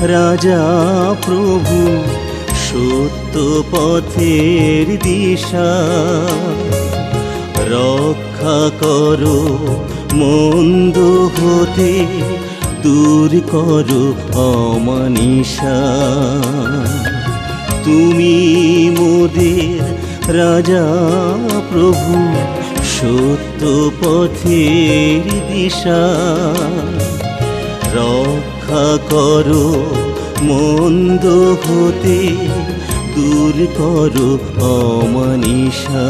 রাজা প্রভু, সত্য পথের দিশা। রক্ষা করো, মন্দ হতে দূর করো অমানিসা তুমি মোদের রাজা প্রভু, সত্য পথের দিশা। রক্ষা করো মন্দ হতে দূর করো অমানিসা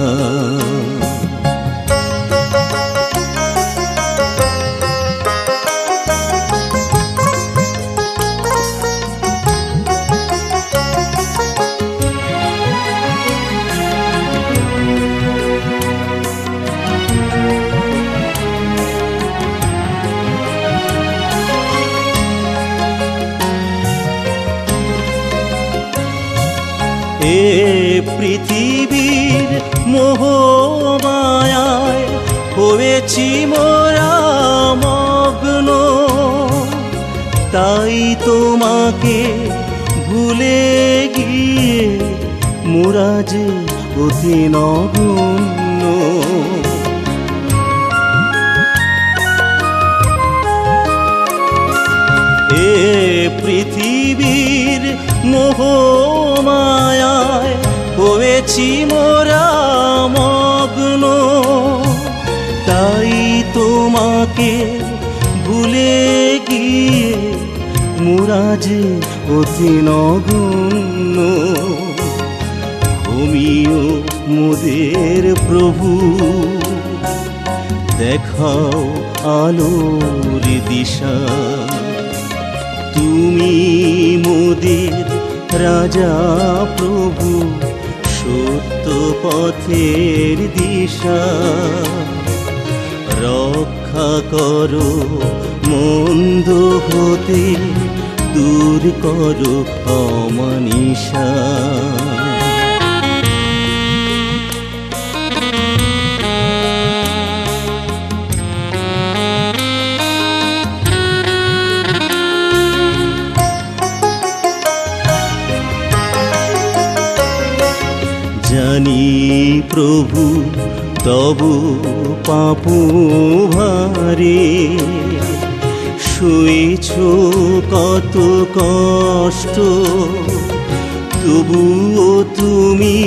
এ পৃথিবীর মোহমায়ায় হয়েছি মোরা মগ্ন। তাই তোমাকে ভুলে গিয়ে মোরা যে অতি নগণ্য। হয়েছি মোরা মগ্ন। তাই তোমাকে ভুলে গিয়ে মোরা যে অতি নগণ্য। তুমিও মোদের প্রভু। দেখাও আলোর দিশা। তুমি মোদের রাজা প্রভু। পথের দিশা। রক্ষা করো মন্দ হতে দূর করো অমানিসা জানি প্রভু, তবু পাপ ভারে। শুয়েছ কত কষ্ট, তবুও তুমি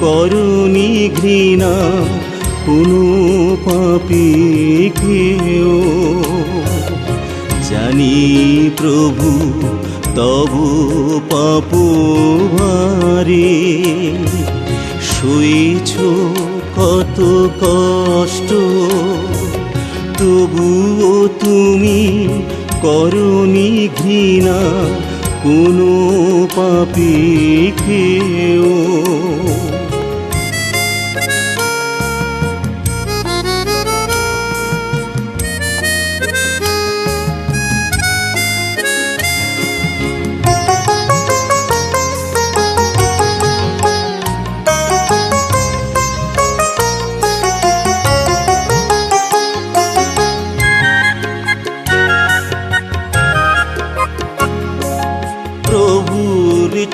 করনি ঘৃণা, কোনো পাপি কেউ জানি প্রভু, তবু পাপ ভারে। শুয়েছ কত কষ্ট। তবুও তুমি করনি ঘৃণা কোনো পাপি কেউ।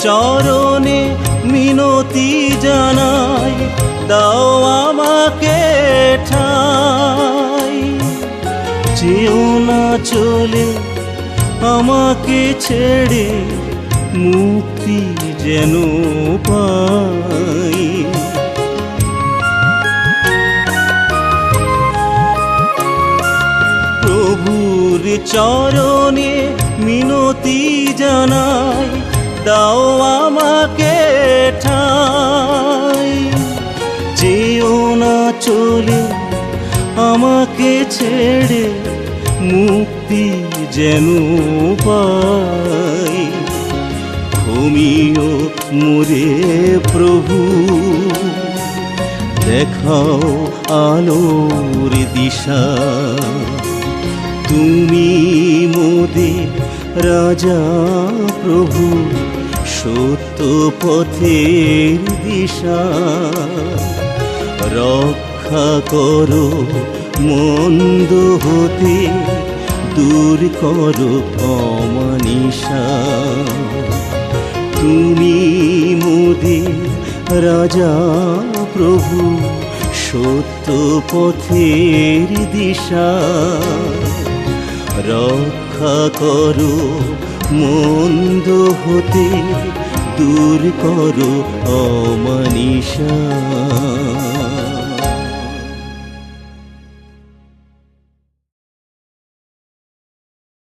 চরণে মিনতি জানাই, দাও আমাকে ঠাই। যেও না চলে আমাকে ছেড়ে, মুক্তি যেন পাই। প্রভুর চরণে মিনতি জানাই দাও আমাকে ঠাই। যেও না চলে আমাকে ছেড়ে মুক্তি যেন পাই ঘুমিও মোরে প্রভু, দেখাও আলোর দিশা। তুমি মোদের রাজা প্রভু, সত্য পথের দিশা। রক্ষা করো, মন্দ হতে দূর করো অমানিসা তুমি মোদের রাজা প্রভু, সত্য পথের দিশা। রক্ষা করো মন্দ হতে দূর করো অমানিসা